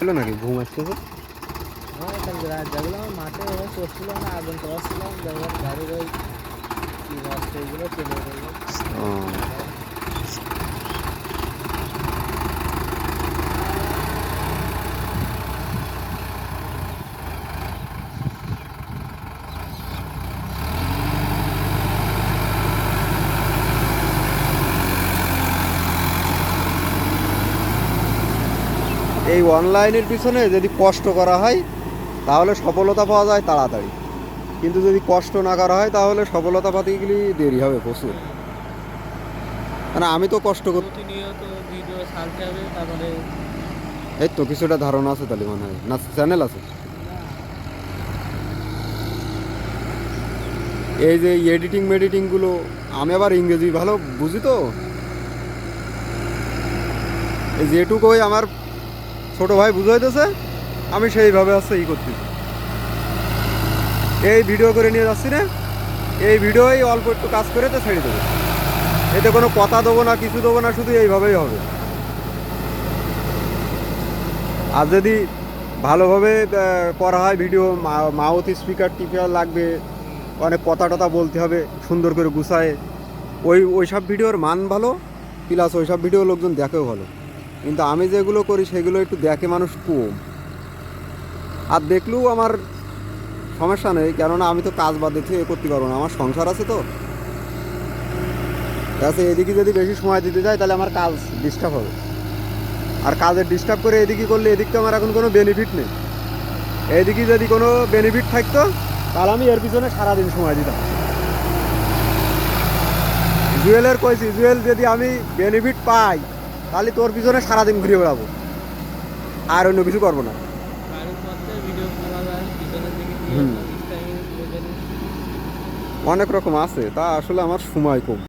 ছিল নাকি? ঘুম আসছে? হ্যাঁ কালকে রাত জাগলাম মাঠে এবার করছিলাম না আগুন টসছিলাম যাবার গাড়ির ওই কি নষ্ট হয়েছিল চলে গেল এই অনলাইনের পিছনে যদি কষ্ট করা হয় তাহলে সফলতা পাওয়া যায় তাড়াতাড়ি। কিন্তু যদি কষ্ট না করা হয় তাহলে সফলতা পাতে গেলে দেরি হবে প্রচুর। মানে আমি তো কষ্ট কর প্রতিনিয়ত ভিডিও ছাড়তে হবে তারপরে এই তো কিছুটা ধারণা আছে তাহলে মনে হয়। না চ্যানেল আছে? এই যে এডিটিং মেডিটিংগুলো আমি আবার ইংরেজি ভালো বুঝি তো? এই যেটুকুই আমার ছোট ভাই বুঝাইতেছে আমি সেইভাবে আছে, ই করতেছি। এই ভিডিও করে নিয়ে যাচ্ছি না এই ভিডিওই অল্প একটু কাজ করে তো ছেড়ে দেবো। এতে কোনো কথা দেবো না, কিছু দেবো না, শুধু এইভাবেই হবে। আর যদি ভালোভাবে করা হয় ভিডিও মাউথ স্পিকার টিপিয়ার লাগবে, অনেক কথা টথা বলতে হবে, সুন্দর করে গুছায়। ওই ওই সব ভিডিওর মান ভালো প্লাস ওই সব ভিডিও লোকজন দেখেও ভালো। কিন্তু আমি যেগুলো করি, সেগুলো একটু দেখে মানুষ কম। আর দেখলেও আমার সমস্যা নেই, কেননা আমি তো কাজ বাদ দিয়ে এ করতে পারব না। আমার সংসার আছে তো। আছে, এদিকে যদি বেশি সময় দিতে যাই, তাহলে আমার কাজ ডিস্টার্ব হবে। আর কাজের ডিস্টার্ব করে এদিকে করলে এদিক তো আমার এখন কোনো বেনিফিট নেই। এদিকে যদি কোনো বেনিফিট থাকতো, তাহলে আমি এর পিছনে সারাদিন সময় দিতাম। জুয়েলের কইছি জুয়েল যদি আমি বেনিফিট পাই তাহলে তোর পিছনে সারাদিন ঘুরে বেড়াবো। আর অন্য কিছু করব না। অনেক রকম আছে তা আসলে আমার সময় কম।